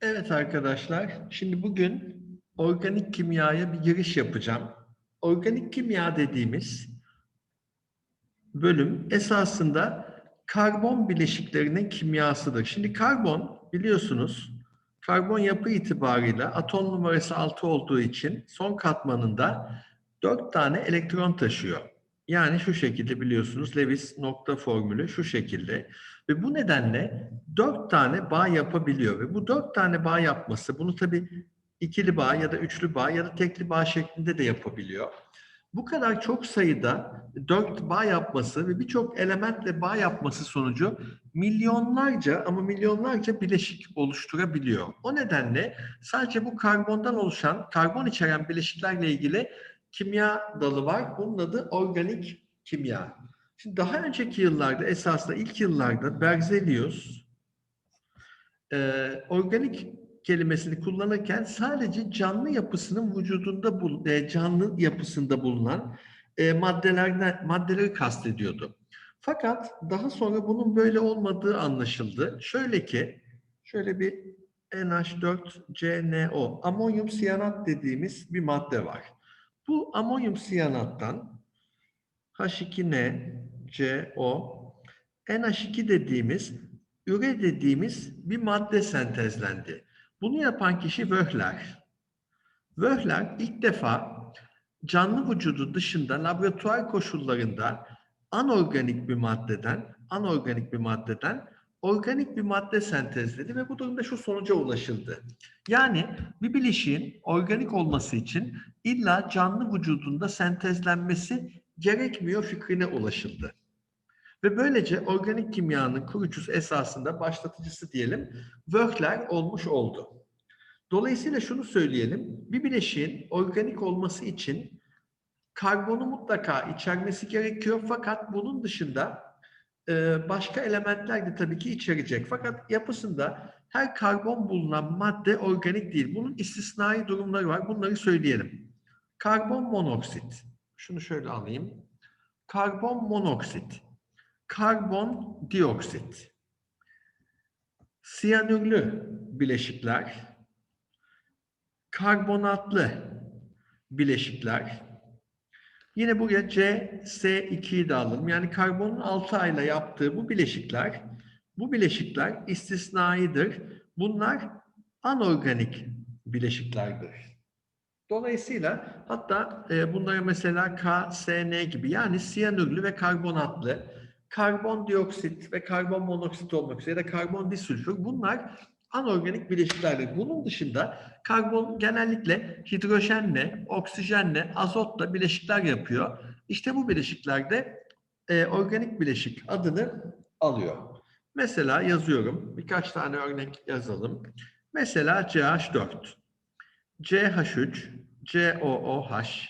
Evet arkadaşlar, şimdi bugün organik kimyaya bir giriş yapacağım. Organik kimya dediğimiz bölüm esasında karbon bileşiklerinin kimyasıdır. Şimdi karbon biliyorsunuz, karbon yapı itibariyle atom numarası 6 olduğu için son katmanında 4 tane elektron taşıyor. Yani şu şekilde biliyorsunuz Lewis nokta formülü şu şekilde. Ve bu nedenle dört tane bağ yapabiliyor. Ve bu dört tane bağ yapması bunu tabii ikili bağ ya da üçlü bağ ya da tekli bağ şeklinde de yapabiliyor. Bu kadar çok sayıda dört bağ yapması ve birçok elementle bağ yapması sonucu milyonlarca ama milyonlarca bileşik oluşturabiliyor. O nedenle sadece bu karbondan oluşan, karbon içeren bileşiklerle ilgili kimya dalı var. Bunun adı organik kimya. Şimdi daha önceki yıllarda esasında ilk yıllarda Berzelius e, organik kelimesini kullanırken sadece canlı yapısının vücudunda bul, e, canlı yapısında bulunan e, maddelerden maddeleri kastediyordu. Fakat daha sonra bunun böyle olmadığı anlaşıldı. Şöyle ki şöyle bir NH4CNO amonyum siyanat dediğimiz bir madde var. Bu amonyum siyanattan H2N, CO, NH2 dediğimiz, üre dediğimiz bir madde sentezlendi. Bunu yapan kişi Wöhler. Wöhler ilk defa canlı vücudu dışında laboratuvar koşullarında anorganik bir maddeden, anorganik bir maddeden organik bir madde sentezledi ve bu durumda şu sonuca ulaşıldı. Yani bir bileşiğin organik olması için illa canlı vücudunda sentezlenmesi gerekmiyor fikrine ulaşıldı. Ve böylece organik kimyanın kurucusu esasında başlatıcısı diyelim Wöhler olmuş oldu. Dolayısıyla şunu söyleyelim, bir bileşiğin organik olması için karbonu mutlaka içermesi gerekiyor fakat bunun dışında e, başka elementler de tabii ki içerecek. Fakat yapısında her karbon bulunan madde organik değil. Bunun istisnai durumları var. Bunları söyleyelim. Karbon monoksit. Şunu şöyle alayım. Karbon monoksit. Karbon dioksit. Siyanürlü bileşikler. Karbonatlı bileşikler. Yine buraya C, S2'yi de alalım. Yani karbonun 6 ayla yaptığı bu bileşikler, bu bileşikler istisnaidir. Bunlar anorganik bileşiklerdir. Dolayısıyla hatta e, bunlara mesela K, S, N gibi yani siyanürlü ve karbonatlı, karbondioksit ve karbon monoksit olmak üzere ya da karbon disülfür bunlar anorganik bileşiklerdir. Bunun dışında karbon genellikle hidrojenle, oksijenle, azotla bileşikler yapıyor. İşte bu bileşiklerde e, organik bileşik adını alıyor. Mesela yazıyorum. Birkaç tane örnek yazalım. Mesela CH4, CH3, COOH,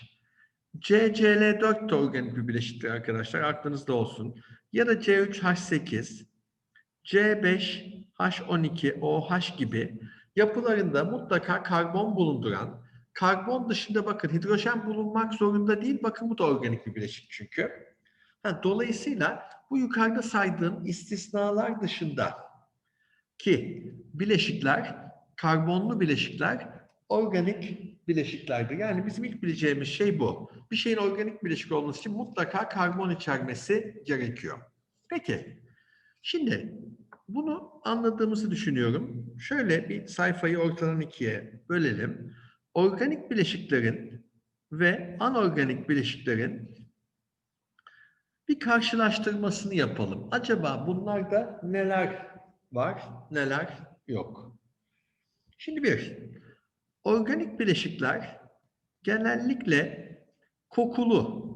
CCl4 de organik bir bileşiktir arkadaşlar. Aklınızda olsun. Ya da C3H8, C5 H12OH gibi yapılarında mutlaka karbon bulunduran, karbon dışında bakın hidrojen bulunmak zorunda değil. Bakın bu da organik bir bileşik çünkü. Ha, dolayısıyla bu yukarıda saydığım istisnalar dışında ki bileşikler, karbonlu bileşikler organik bileşiklerdir. Yani bizim ilk bileceğimiz şey bu. Bir şeyin organik bileşik olması için mutlaka karbon içermesi gerekiyor. Peki, şimdi bunu anladığımızı düşünüyorum. Şöyle bir sayfayı ortadan ikiye bölelim. Organik bileşiklerin ve anorganik bileşiklerin bir karşılaştırmasını yapalım. Acaba bunlarda neler var, neler yok? Şimdi bir, organik bileşikler genellikle kokulu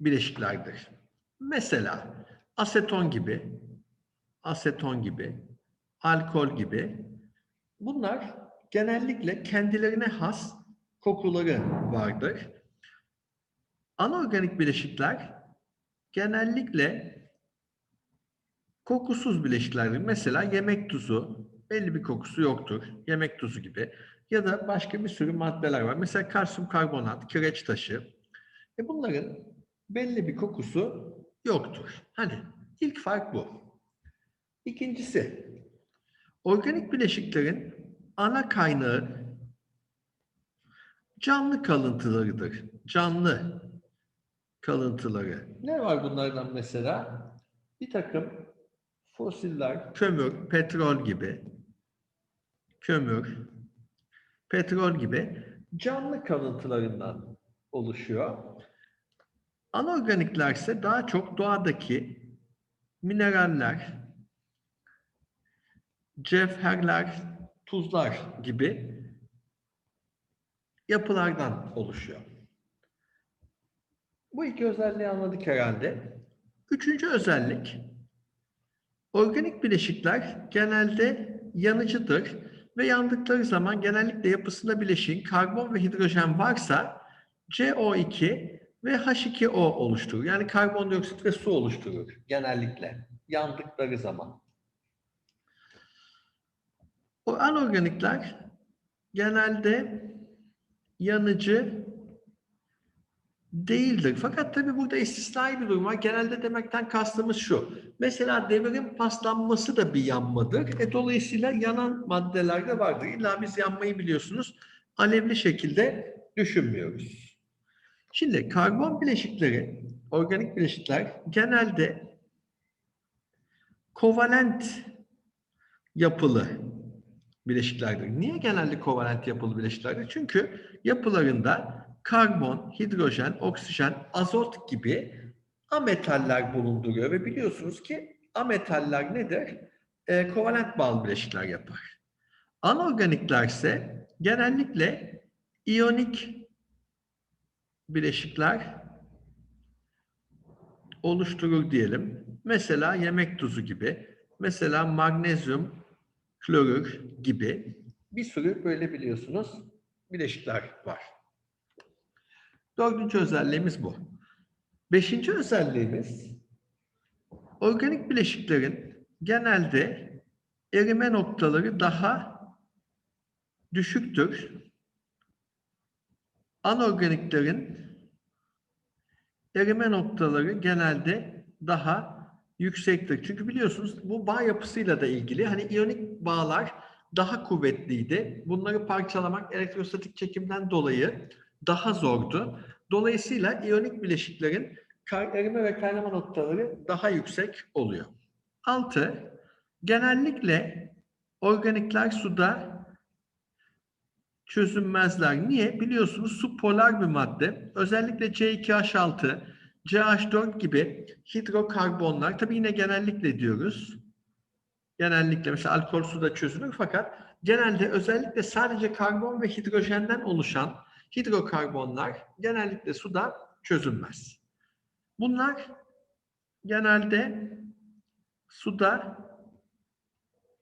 bileşiklerdir. Mesela aseton gibi, aseton gibi, alkol gibi bunlar genellikle kendilerine has kokuları vardır. Anorganik bileşikler genellikle kokusuz bileşiklerdir. Mesela yemek tuzu belli bir kokusu yoktur. Yemek tuzu gibi. Ya da başka bir sürü maddeler var. Mesela kalsiyum karbonat, kireç taşı. E bunların belli bir kokusu yoktur. Hani ilk fark bu. İkincisi, organik bileşiklerin ana kaynağı canlı kalıntılarıdır. Canlı kalıntıları. Ne var bunlardan mesela? Bir takım fosiller, kömür, petrol gibi, kömür, petrol gibi canlı kalıntılarından oluşuyor. Anorganikler ise daha çok doğadaki mineraller, cevherler, tuzlar gibi yapılardan oluşuyor. Bu iki özelliği anladık herhalde. Üçüncü özellik, organik bileşikler genelde yanıcıdır ve yandıkları zaman genellikle yapısında bileşiğin karbon ve hidrojen varsa CO2 ve H2O oluşturur. Yani karbondioksit ve su oluşturur genellikle yandıkları zaman. O anorganikler genelde yanıcı değildir. Fakat tabii burada istisnai bir durum var. Genelde demekten kastımız şu. Mesela demirin paslanması da bir yanmadır. E, dolayısıyla yanan maddeler de vardır. İlla biz yanmayı biliyorsunuz alevli şekilde düşünmüyoruz. Şimdi karbon bileşikleri, organik bileşikler genelde kovalent yapılı bileşiklerdir. Niye genelde kovalent yapılı bileşiklerdir? Çünkü yapılarında karbon, hidrojen, oksijen, azot gibi ametaller bulunduruyor ve biliyorsunuz ki ametaller nedir? E, kovalent bağlı bileşikler yapar. Anorganikler ise genellikle iyonik bileşikler oluşturur diyelim. Mesela yemek tuzu gibi, mesela magnezyum, klorür gibi bir sürü böyle biliyorsunuz bileşikler var. Dördüncü özelliğimiz bu. Beşinci özelliğimiz organik bileşiklerin genelde erime noktaları daha düşüktür. Anorganiklerin erime noktaları genelde daha yüksektir. Çünkü biliyorsunuz bu bağ yapısıyla da ilgili. Hani iyonik bağlar daha kuvvetliydi. Bunları parçalamak elektrostatik çekimden dolayı daha zordu. Dolayısıyla iyonik bileşiklerin erime ve kaynama noktaları daha yüksek oluyor. 6. Genellikle organikler suda çözünmezler. Niye? Biliyorsunuz su polar bir madde. Özellikle C2H6, CH4 gibi hidrokarbonlar, tabi yine genellikle diyoruz. Genellikle mesela alkol suda çözünür fakat genelde özellikle sadece karbon ve hidrojenden oluşan hidrokarbonlar genellikle suda çözülmez. Bunlar genelde suda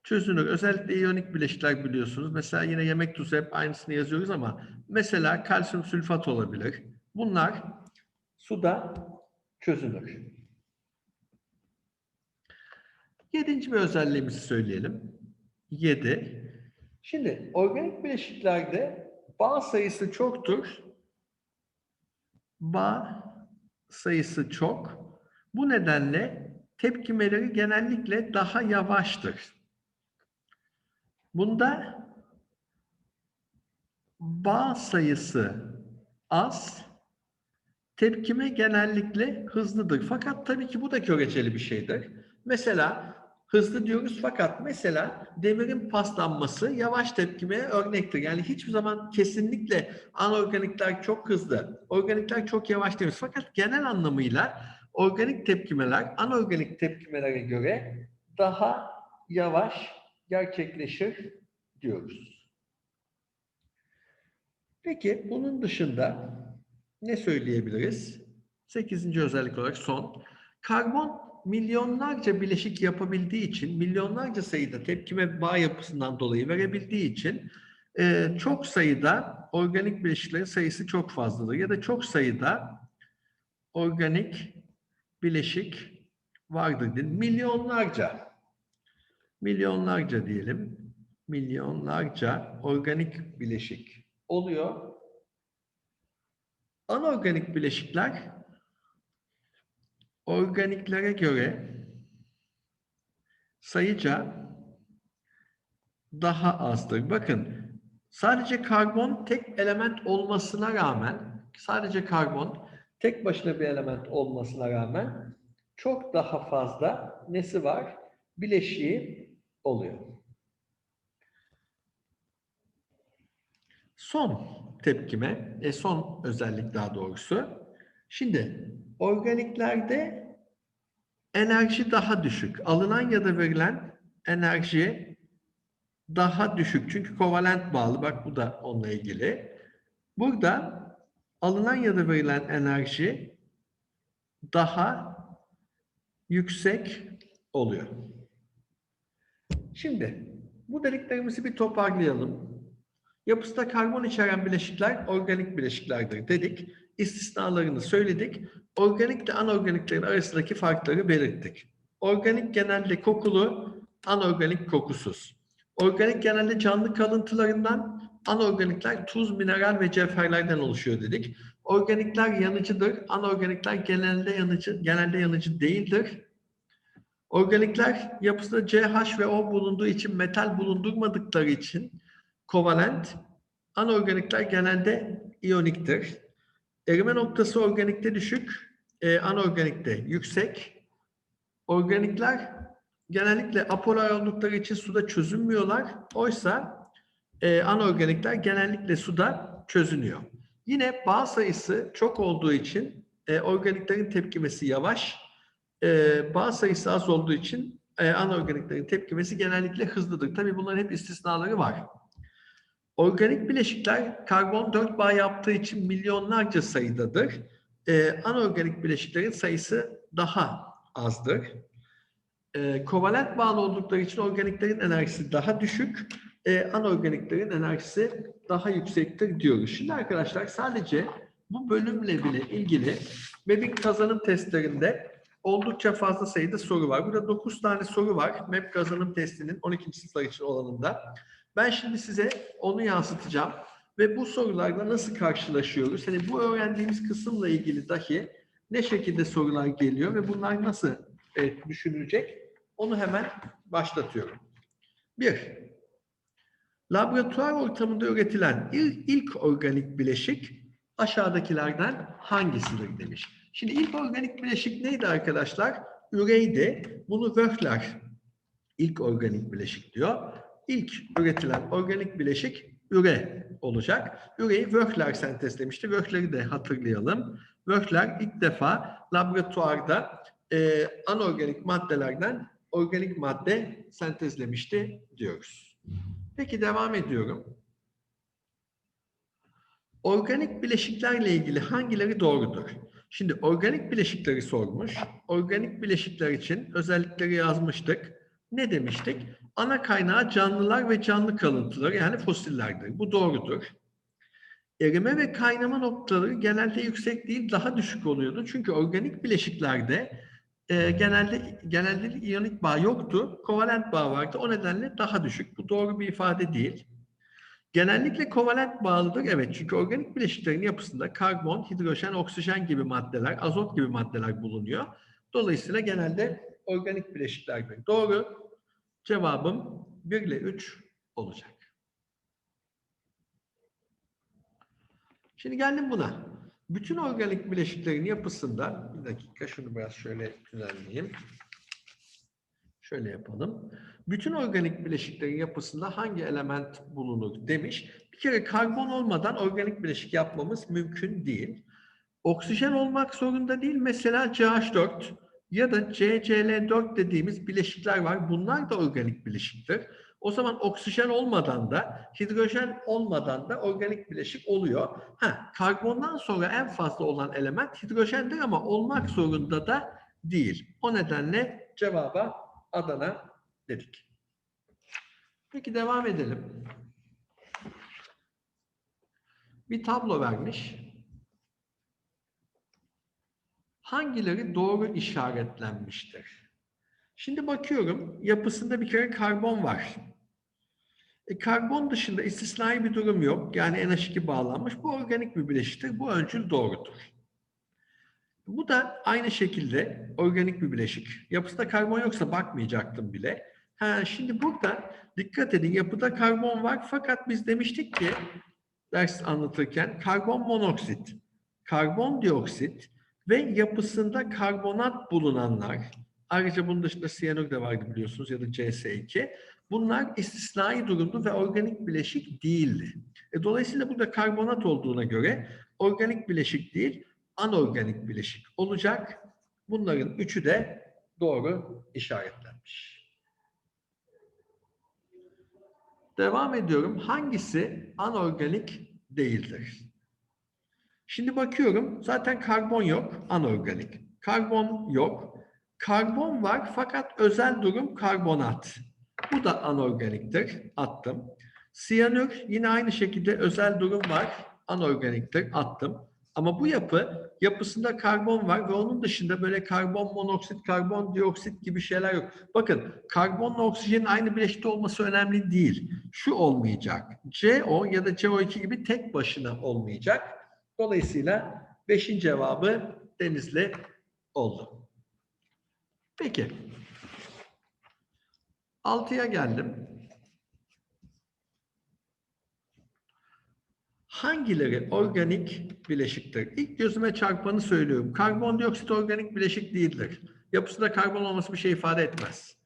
çözünür. Özellikle iyonik bileşikler biliyorsunuz. Mesela yine yemek tuzu hep aynısını yazıyoruz ama mesela kalsiyum sülfat olabilir. Bunlar suda çözünür. Yedinci bir özelliğimizi söyleyelim. Yedi. Şimdi organik bileşiklerde bağ sayısı çoktur. Bağ sayısı çok. Bu nedenle tepkimeleri genellikle daha yavaştır. Bunda bağ sayısı az, tepkime genellikle hızlıdır. Fakat tabii ki bu da göreceli bir şeydir. Mesela hızlı diyoruz fakat mesela demirin paslanması yavaş tepkimeye örnektir. Yani hiçbir zaman kesinlikle anorganikler çok hızlı, organikler çok yavaş demiyoruz. Fakat genel anlamıyla organik tepkimeler anorganik tepkimelere göre daha yavaş gerçekleşir diyoruz. Peki bunun dışında ne söyleyebiliriz? Sekizinci özellik olarak son. Karbon milyonlarca bileşik yapabildiği için, milyonlarca sayıda tepkime bağ yapısından dolayı verebildiği için e, çok sayıda organik bileşiklerin sayısı çok fazladır. Ya da çok sayıda organik bileşik vardır. Milyonlarca, milyonlarca diyelim, milyonlarca organik bileşik oluyor. Anorganik bileşikler organiklere göre sayıca daha azdır. Bakın sadece karbon tek element olmasına rağmen sadece karbon tek başına bir element olmasına rağmen çok daha fazla nesi var? Bileşiği oluyor. Son tepkime, e son özellik daha doğrusu. Şimdi organiklerde enerji daha düşük. Alınan ya da verilen enerji daha düşük. Çünkü kovalent bağlı. Bak bu da onunla ilgili. Burada alınan ya da verilen enerji daha yüksek oluyor. Şimdi bu dediklerimizi bir toparlayalım. Yapısında karbon içeren bileşikler organik bileşiklerdir dedik. İstisnalarını söyledik. Organik ile anorganiklerin arasındaki farkları belirttik. Organik genelde kokulu, anorganik kokusuz. Organik genelde canlı kalıntılarından, anorganikler tuz, mineral ve cevherlerden oluşuyor dedik. Organikler yanıcıdır, anorganikler genelde yanıcı, genelde yanıcı değildir. Organikler yapısında CH ve O bulunduğu için metal bulundurmadıkları için kovalent, anorganikler genelde iyoniktir. Erime noktası organikte düşük, e, anorganikte yüksek. Organikler genellikle apolar oldukları için suda çözünmüyorlar. Oysa e, anorganikler genellikle suda çözünüyor. Yine bağ sayısı çok olduğu için e, organiklerin tepkimesi yavaş, e, bağ sayısı az olduğu için e, anorganiklerin tepkimesi genellikle hızlıdır. Tabii bunların hep istisnaları var. Organik bileşikler karbon 4 bağ yaptığı için milyonlarca sayıdadır. Ee, anorganik bileşiklerin sayısı daha azdır. Ee, kovalent bağlı oldukları için organiklerin enerjisi daha düşük, e, anorganiklerin enerjisi daha yüksektir diyoruz. Şimdi arkadaşlar sadece bu bölümle bile ilgili MEB'in kazanım testlerinde oldukça fazla sayıda soru var. Burada 9 tane soru var MEB kazanım testinin 12. sınıflar için olanında. Ben şimdi size onu yansıtacağım ve bu sorularla nasıl karşılaşıyoruz? Hani bu öğrendiğimiz kısımla ilgili dahi ne şekilde sorular geliyor ve bunlar nasıl e, düşünülecek? Onu hemen başlatıyorum. Bir, laboratuvar ortamında üretilen ilk, ilk organik bileşik aşağıdakilerden hangisidir demiş. Şimdi ilk organik bileşik neydi arkadaşlar? Üreydi. Bunu Wöchler ilk organik bileşik diyor ilk üretilen organik bileşik üre olacak. Üreyi Wöchler sentezlemişti. Wöchler'i de hatırlayalım. Wöchler ilk defa laboratuvarda e, anorganik maddelerden organik madde sentezlemişti diyoruz. Peki devam ediyorum. Organik bileşiklerle ilgili hangileri doğrudur? Şimdi organik bileşikleri sormuş. Organik bileşikler için özellikleri yazmıştık. Ne demiştik? Ana kaynağı canlılar ve canlı kalıntıları yani fosillerdir. Bu doğrudur. Erime ve kaynama noktaları genelde yüksek değil, daha düşük oluyordu. Çünkü organik bileşiklerde e, genelde genelde iyonik bağ yoktu. Kovalent bağ vardı. O nedenle daha düşük. Bu doğru bir ifade değil. Genellikle kovalent bağlıdır. Evet çünkü organik bileşiklerin yapısında karbon, hidrojen, oksijen gibi maddeler, azot gibi maddeler bulunuyor. Dolayısıyla genelde organik bileşiklerdir. Doğru. Cevabım 1 ile 3 olacak. Şimdi geldim buna. Bütün organik bileşiklerin yapısında, bir dakika şunu biraz şöyle düzenleyeyim. Şöyle yapalım. Bütün organik bileşiklerin yapısında hangi element bulunur demiş. Bir kere karbon olmadan organik bileşik yapmamız mümkün değil. Oksijen olmak zorunda değil. Mesela CH4 ya da CCl4 dediğimiz bileşikler var. Bunlar da organik bileşiktir. O zaman oksijen olmadan da, hidrojen olmadan da organik bileşik oluyor. Ha, karbondan sonra en fazla olan element hidrojendir ama olmak zorunda da değil. O nedenle cevaba Adana dedik. Peki devam edelim. Bir tablo vermiş hangileri doğru işaretlenmiştir? Şimdi bakıyorum yapısında bir kere karbon var. E, karbon dışında istisnai bir durum yok. Yani NH2 bağlanmış. Bu organik bir bileşiktir. Bu öncül doğrudur. Bu da aynı şekilde organik bir bileşik. Yapısında karbon yoksa bakmayacaktım bile. Ha, şimdi burada dikkat edin yapıda karbon var fakat biz demiştik ki ders anlatırken karbon monoksit, karbon dioksit ve yapısında karbonat bulunanlar ayrıca bunun dışında siyanür de vardı biliyorsunuz ya da CS2 bunlar istisnai durumdu ve organik bileşik değildi. E, dolayısıyla burada karbonat olduğuna göre organik bileşik değil anorganik bileşik olacak. Bunların üçü de doğru işaretlenmiş. Devam ediyorum. Hangisi anorganik değildir? Şimdi bakıyorum. Zaten karbon yok. Anorganik. Karbon yok. Karbon var fakat özel durum karbonat. Bu da anorganiktir. Attım. Siyanür yine aynı şekilde özel durum var. Anorganiktir. Attım. Ama bu yapı yapısında karbon var ve onun dışında böyle karbon monoksit, karbon dioksit gibi şeyler yok. Bakın karbonla oksijenin aynı bileşikte olması önemli değil. Şu olmayacak. CO ya da CO2 gibi tek başına olmayacak. Dolayısıyla beşin cevabı Denizli oldu. Peki. Altıya geldim. Hangileri organik bileşiktir? İlk gözüme çarpanı söylüyorum. Karbondioksit organik bileşik değildir. Yapısında karbon olması bir şey ifade etmez.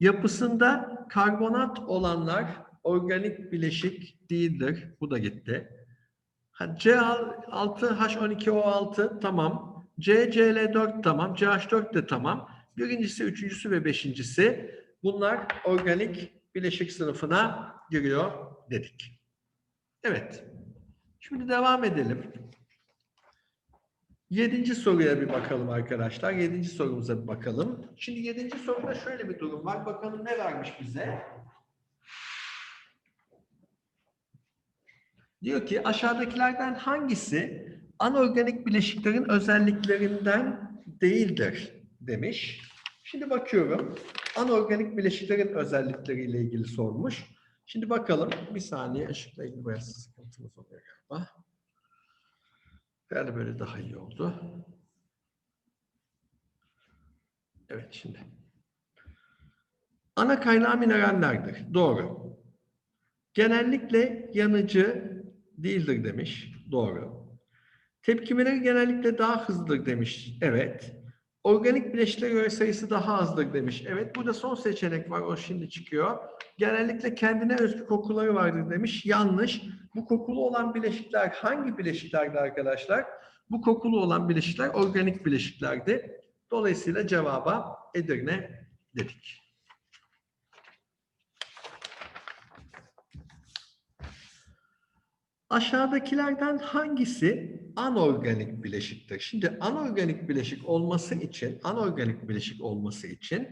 Yapısında karbonat olanlar organik bileşik değildir. Bu da gitti. C6H12O6 tamam. CCl4 tamam. CH4 de tamam. Birincisi, üçüncüsü ve beşincisi bunlar organik bileşik sınıfına giriyor dedik. Evet. Şimdi devam edelim. Yedinci soruya bir bakalım arkadaşlar. Yedinci sorumuza bir bakalım. Şimdi yedinci soruda şöyle bir durum var. Bakalım ne vermiş bize? Diyor ki aşağıdakilerden hangisi anorganik bileşiklerin özelliklerinden değildir demiş. Şimdi bakıyorum. Anorganik bileşiklerin özellikleriyle ilgili sormuş. Şimdi bakalım. Bir saniye ışıkla ilgili biraz sıkıntımız oluyor galiba. Yani böyle daha iyi oldu. Evet şimdi. Ana kaynağı minerallerdir. Doğru. Genellikle yanıcı değildir demiş. Doğru. Tepkimeleri genellikle daha hızlıdır demiş. Evet. Organik bileşiklere göre sayısı daha azdır demiş. Evet burada son seçenek var. O şimdi çıkıyor. Genellikle kendine özgü kokuları vardır demiş. Yanlış. Bu kokulu olan bileşikler hangi bileşiklerdi arkadaşlar? Bu kokulu olan bileşikler organik bileşiklerdi. Dolayısıyla cevaba Edirne dedik. Aşağıdakilerden hangisi anorganik bileşiktir? Şimdi anorganik bileşik olması için, anorganik bileşik olması için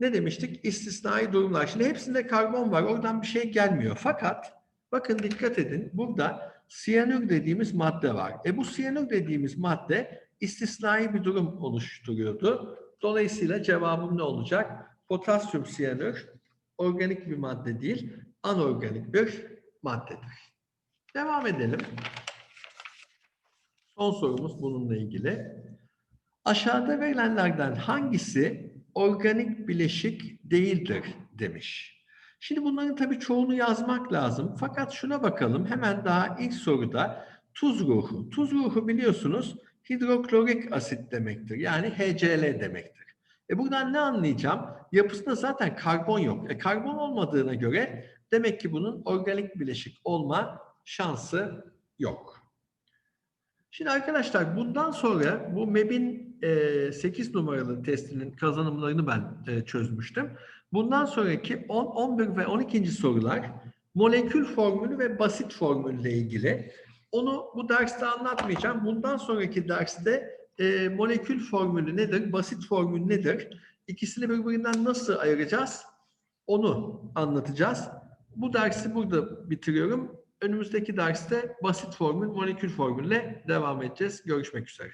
ne demiştik? İstisnai durumlar. Şimdi hepsinde karbon var. Oradan bir şey gelmiyor. Fakat bakın dikkat edin. Burada siyanür dediğimiz madde var. E bu siyanür dediğimiz madde istisnai bir durum oluşturuyordu. Dolayısıyla cevabım ne olacak? Potasyum siyanür organik bir madde değil, anorganik bir maddedir. Devam edelim. Son sorumuz bununla ilgili. Aşağıda verilenlerden hangisi organik bileşik değildir demiş. Şimdi bunların tabii çoğunu yazmak lazım. Fakat şuna bakalım. Hemen daha ilk soruda tuz ruhu. Tuz ruhu biliyorsunuz hidroklorik asit demektir. Yani HCl demektir. E buradan ne anlayacağım? Yapısında zaten karbon yok. E karbon olmadığına göre demek ki bunun organik bileşik olma şansı yok. Şimdi arkadaşlar bundan sonra bu MEB'in e, 8 numaralı testinin kazanımlarını ben e, çözmüştüm. Bundan sonraki 10, 11 ve 12. sorular molekül formülü ve basit formülle ilgili. Onu bu derste anlatmayacağım. Bundan sonraki derste e, molekül formülü nedir, basit formül nedir? İkisini birbirinden nasıl ayıracağız? Onu anlatacağız. Bu dersi burada bitiriyorum. Önümüzdeki derste basit formül, molekül formülle devam edeceğiz. Görüşmek üzere.